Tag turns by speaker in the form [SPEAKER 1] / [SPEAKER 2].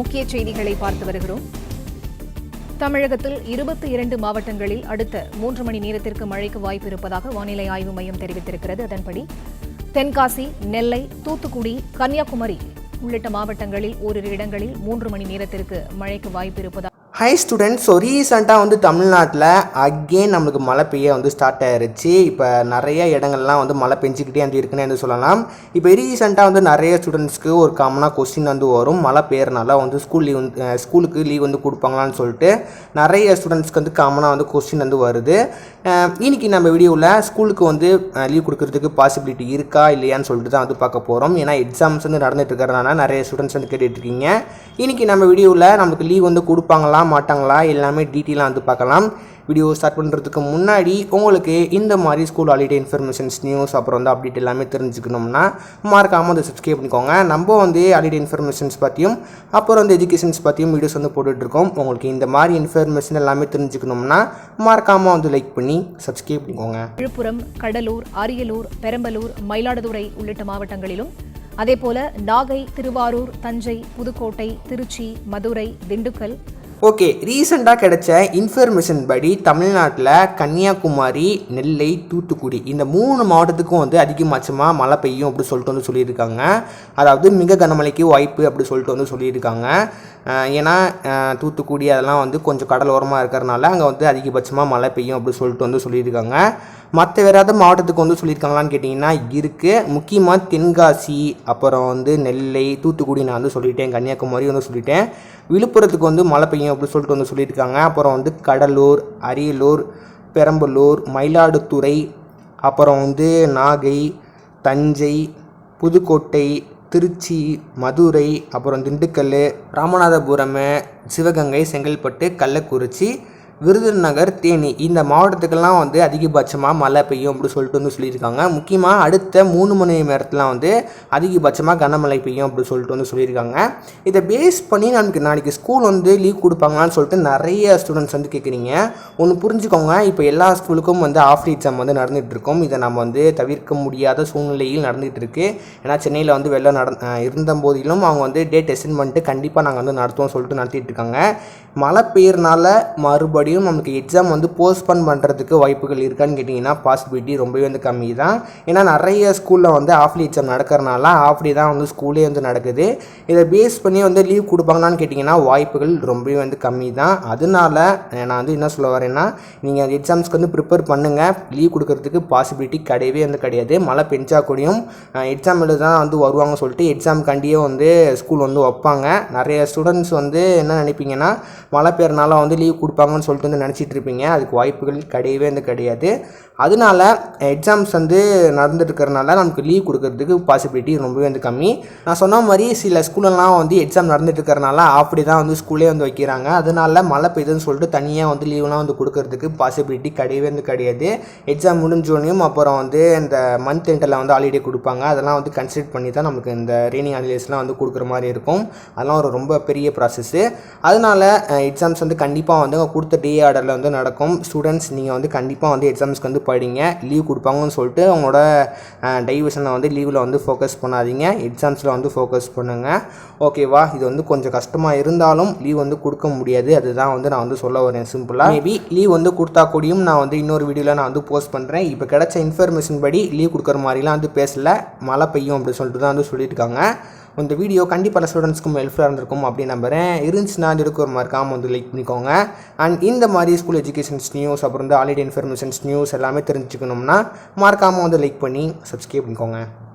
[SPEAKER 1] முக்கிய செய்திகளை பார்த்து வருகிறோம் தமிழகத்தில் இருபத்தி இரண்டு மாவட்டங்களில் அடுத்த மூன்று மணி நேரத்திற்கு மழைக்கு வாய்ப்பு இருப்பதாக வானிலை ஆய்வு மையம் தெரிவித்திருக்கிறது அதன்படி தென்காசி நெல்லை தூத்துக்குடி கன்னியாகுமரி உள்ளிட்ட மாவட்டங்களில் ஓரிரு இடங்களில் மூன்று மணி நேரத்திற்கு மழைக்கு வாய்ப்பு இருப்பதாக
[SPEAKER 2] ஹை ஸ்டூடெண்ட்ஸ் ஸோ ரீசெண்டாக வந்து தமிழ்நாட்டில் அகெயின் நம்மளுக்கு மழை பெய்ய வந்து ஸ்டார்ட் ஆயிருச்சு இப்போ நிறைய இடங்கள்லாம் வந்து மழை பெஞ்சிக்கிட்டே வந்து இருக்குன்னு வந்து சொல்லலாம் இப்போ ரீசெண்டாக வந்து நிறைய ஸ்டூடெண்ட்ஸ்க்கு ஒரு காமனாக கொஸ்டின் வந்து வரும் மழை பெய்யறனால வந்து ஸ்கூல் லீவ் வந்து ஸ்கூலுக்கு லீவ் வந்து கொடுப்பாங்களான்னு சொல்லிட்டு நிறைய ஸ்டூடெண்ட்ஸ்க்கு வந்து காமனாக வந்து கொஸ்டின் வந்து வருது இன்றைக்கி நம்ம வீடியோவில் ஸ்கூலுக்கு வந்து லீவ் கொடுக்குறதுக்கு பாசிபிலிட்டி இருக்கா இல்லையான்னு சொல்லிட்டு தான் வந்து பார்க்க போகிறோம் ஏன்னா எக்ஸாம்ஸ் வந்து நடந்துட்டு இருக்கிறதுனால நிறைய ஸ்டூடெண்ட்ஸ் வந்து கேட்டுட்ருக்கீங்க இன்றைக்கி நம்ம வீடியோவில் நமக்கு லீவ் வந்து கொடுப்பாங்களாம் மாட்டாங்களா எல்லாமே டீட்டெயிலாக வந்து பார்க்கலாம் வீடியோ ஸ்டார்ட் பண்ணுறதுக்கு முன்னாடி உங்களுக்கு இந்த மாதிரி ஸ்கூல் ஹாலிடே இன்ஃபர்மேஷன்ஸ் நியூஸ் அப்புறம் வந்து அப்டேட் எல்லாமே தெரிஞ்சுக்கணும்னா மறக்காமல் அதை சப்ஸ்கிரைப் பண்ணிக்கோங்க நம்ம வந்து ஹாலிடே இன்ஃபர்மேஷன்ஸ் பற்றியும் அப்புறம் வந்து எஜுகேஷன்ஸ் பற்றியும் வீடியோஸ் வந்து போட்டுட்ருக்கோம் உங்களுக்கு இந்த மாதிரி இன்ஃபர்மேஷன் எல்லாமே தெரிஞ்சுக்கணும்னா மறக்காமல் வந்து லைக் பண்ணி சப்ஸ்கிரைப் பண்ணிக்கோங்க
[SPEAKER 1] விழுப்புரம் கடலூர் அரியலூர் பெரம்பலூர் மயிலாடுதுறை உள்ளிட்ட மாவட்டங்களிலும் அதேபோல நாகை திருவாரூர் தஞ்சை புதுக்கோட்டை திருச்சி மதுரை திண்டுக்கல்
[SPEAKER 2] ஓகே ரீசெண்டாக கிடைச்ச இன்ஃபர்மேஷன் படி தமிழ்நாட்டில் கன்னியாகுமரி நெல்லை தூத்துக்குடி இந்த மூணு மாவட்டத்துக்கும் வந்து அதிகமாச்சமாக மழை பெய்யும் அப்படின்னு சொல்லிட்டு வந்து சொல்லியிருக்காங்க அதாவது மிக கனமழைக்கு வாய்ப்பு அப்படி சொல்லிட்டு வந்து சொல்லியிருக்காங்க ஏன்னா தூத்துக்குடி அதெல்லாம் வந்து கொஞ்சம் கடலோரமாக இருக்கிறனால அங்கே வந்து அதிகபட்சமாக மழை பெய்யும் அப்படின்னு சொல்லிட்டு வந்து சொல்லியிருக்காங்க மற்ற வேறு ஏதாவது மாவட்டத்துக்கு வந்து சொல்லியிருக்காங்களான்னு கேட்டிங்கன்னா இருக்குது முக்கியமாக தென்காசி அப்புறம் வந்து நெல்லை தூத்துக்குடி நான் வந்து சொல்லிட்டேன் கன்னியாகுமரி வந்து சொல்லிட்டேன் விழுப்புரத்துக்கு வந்து மழை பெய்யும் அப்படின்னு சொல்லிட்டு வந்து சொல்லியிருக்காங்க அப்புறம் வந்து கடலூர் அரியலூர் பெரம்பலூர் மயிலாடுதுறை அப்புறம் வந்து நாகை தஞ்சை புதுக்கோட்டை திருச்சி மதுரை அப்புறம் திண்டுக்கல் ராமநாதபுரம் சிவகங்கை செங்கல்பட்டு கள்ளக்குறிச்சி விருதுநகர் தேனி இந்த மாவட்டத்துக்கெல்லாம் வந்து அதிகபட்சமாக மழை பெய்யும் அப்படின்னு சொல்லிட்டு வந்து சொல்லியிருக்காங்க முக்கியமாக அடுத்த மூணு மணி நேரத்தில் வந்து அதிகபட்சமாக கனமழை பெய்யும் அப்படின்னு சொல்லிட்டு வந்து சொல்லியிருக்காங்க இதை பேஸ் பண்ணி நமக்கு நாளைக்கு ஸ்கூல் வந்து லீவ் கொடுப்பாங்களான்னு சொல்லிட்டு நிறைய ஸ்டூடெண்ட்ஸ் வந்து கேட்குறீங்க ஒன்று புரிஞ்சுக்கோங்க இப்போ எல்லா ஸ்கூலுக்கும் வந்து ஆஃப் எக்ஸாம் வந்து நடந்துகிட்டு இருக்கோம் இதை நம்ம வந்து தவிர்க்க முடியாத சூழ்நிலையில் நடந்துகிட்டு இருக்குது ஏன்னா சென்னையில் வந்து வெள்ளம் நட இருந்த போதிலும் அவங்க வந்து டேட் எக்ஸ்டென்ட் பண்ணிட்டு கண்டிப்பாக நாங்கள் வந்து நடத்துவோம் சொல்லிட்டு நடத்திட்டு இருக்காங்க மழை பெய்யறனால மறுபடியும் மறுபடியும் நமக்கு எக்ஸாம் வந்து போஸ்ட்போன் பண்ணுறதுக்கு வாய்ப்புகள் இருக்கான்னு கேட்டிங்கன்னா பாசிபிலிட்டி ரொம்பவே வந்து கம்மி தான் ஏன்னா நிறைய ஸ்கூலில் வந்து ஆஃப்லி எக்ஸாம் நடக்கிறனால ஆஃப்லி தான் வந்து ஸ்கூலே வந்து நடக்குது இதை பேஸ் பண்ணி வந்து லீவ் கொடுப்பாங்களான்னு கேட்டிங்கன்னா வாய்ப்புகள் ரொம்பவே வந்து கம்மி தான் அதனால நான் வந்து என்ன சொல்ல வரேன்னா நீங்கள் எக்ஸாம்ஸ்க்கு வந்து ப்ரிப்பேர் பண்ணுங்கள் லீவ் கொடுக்கறதுக்கு பாசிபிலிட்டி கிடையவே வந்து கிடையாது மழை பெஞ்சா கூடியும் எக்ஸாம் தான் வந்து வருவாங்க சொல்லிட்டு கண்டியே வந்து ஸ்கூல் வந்து வைப்பாங்க நிறைய ஸ்டூடெண்ட்ஸ் வந்து என்ன நினைப்பீங்கன்னா மழை பெயர்னால வந்து லீவ் கொடுப்பாங்கன்னு சொல்லிட்டு அப்படின்ட்டு வந்து நினச்சிட்ருப்பீங்க அதுக்கு வாய்ப்புகள் கிடையவே வந்து கிடையாது அதனால எக்ஸாம்ஸ் வந்து நடந்துட்டுருக்கறனால நமக்கு லீவ் கொடுக்கறதுக்கு பாசிபிலிட்டி ரொம்பவே வந்து கம்மி நான் சொன்ன மாதிரி சில ஸ்கூலெல்லாம் வந்து எக்ஸாம் நடந்துட்டுருக்கறனால அப்படி தான் வந்து ஸ்கூலே வந்து வைக்கிறாங்க அதனால மழை பெய்யுதுன்னு சொல்லிட்டு தனியாக வந்து லீவ்லாம் வந்து கொடுக்கறதுக்கு பாசிபிலிட்டி கிடையவே வந்து கிடையாது எக்ஸாம் முடிஞ்சோடனையும் அப்புறம் வந்து இந்த மந்த் எண்டில் வந்து ஹாலிடே கொடுப்பாங்க அதெல்லாம் வந்து கன்சிடர் பண்ணி தான் நமக்கு இந்த ரெய்னிங் ஹாலிடேஸ்லாம் வந்து கொடுக்குற மாதிரி இருக்கும் அதெல்லாம் ஒரு ரொம்ப பெரிய ப்ராசஸ்ஸு அதனால் எக்ஸாம்ஸ் வந்து கண்டிப்பாக வந்து கொடுத்துட்டு டே ஆர்டரில் வந்து நடக்கும் ஸ்டூடெண்ட்ஸ் நீங்கள் வந்து கண்டிப்பாக வந்து எக்ஸாம்ஸ்க்கு வந்து படிங்க லீவ் கொடுப்பாங்கன்னு சொல்லிட்டு அவங்களோட டைவர்ஷனில் வந்து லீவில் வந்து ஃபோக்கஸ் பண்ணாதீங்க எக்ஸாம்ஸில் வந்து ஃபோக்கஸ் பண்ணுங்கள் ஓகேவா இது வந்து கொஞ்சம் கஷ்டமாக இருந்தாலும் லீவ் வந்து கொடுக்க முடியாது அதுதான் வந்து நான் வந்து சொல்ல வரேன் சிம்பிளாக மேபி லீவ் வந்து கொடுத்தா கூடியும் நான் வந்து இன்னொரு வீடியோவில் நான் வந்து போஸ்ட் பண்ணுறேன் இப்போ கிடச்ச இன்ஃபர்மேஷன் படி லீவ் கொடுக்குற மாதிரிலாம் வந்து பேசலை மழை பெய்யும் அப்படின்னு சொல்லிட்டு தான் வந்து சொல்லியிருக்காங்க இந்த வீடியோ கண்டிப்பாக ஸ்டூடெண்ட்ஸ்க்கும் ஹெல்ப்ஃபுல்லாக இருந்திருக்கும் அப்படின்னு நம்புகிறேன் இருந்துச்சுன்னா இருக்கிற மறக்காமல் வந்து லைக் பண்ணிக்கோங்க அண்ட் இந்த மாதிரி ஸ்கூல் எஜுகேஷன்ஸ் நியூஸ் அப்புறம் வந்து ஆல்ரெடி இன்ஃபர்மேஷன்ஸ் நியூஸ் எல்லாமே தெரிஞ்சுக்கணும்னா மறக்காமல் வந்து லைக் பண்ணி சப்ஸ்கிரைப் பண்ணிக்கோங்க